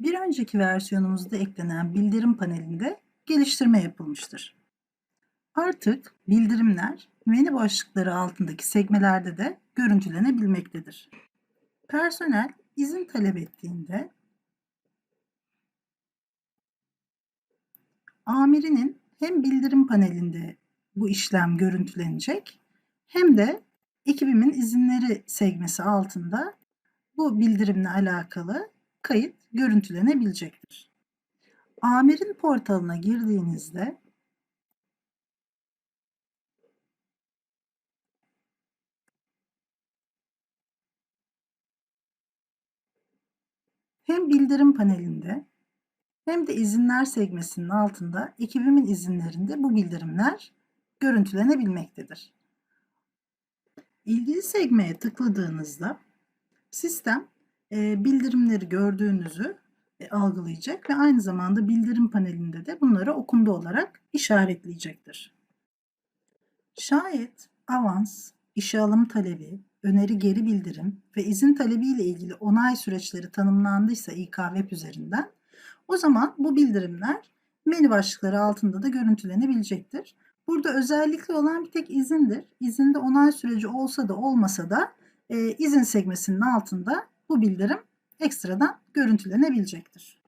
Bir önceki versiyonumuzda eklenen bildirim panelinde geliştirme yapılmıştır. Artık bildirimler menü başlıkları altındaki sekmelerde de görüntülenebilmektedir. Personel izin talep ettiğinde amirinin hem bildirim panelinde bu işlem görüntülenecek hem de ekibimin izinleri sekmesi altında bu bildirimle alakalı kayıt görüntülenebilecektir. Amirin portalına girdiğinizde hem bildirim panelinde hem de izinler sekmesinin altında ekibimin izinlerinde bu bildirimler görüntülenebilmektedir. İlgili sekmeye tıkladığınızda sistem e, bildirimleri gördüğünüzü e, algılayacak ve aynı zamanda bildirim panelinde de bunları okundu olarak işaretleyecektir. Şayet avans, işe alım talebi, öneri geri bildirim ve izin talebi ile ilgili onay süreçleri tanımlandıysa İKVEP üzerinden o zaman bu bildirimler menü başlıkları altında da görüntülenebilecektir. Burada özellikle olan bir tek izindir. İzinde onay süreci olsa da olmasa da e, izin sekmesinin altında bu bildirim ekstradan görüntülenebilecektir.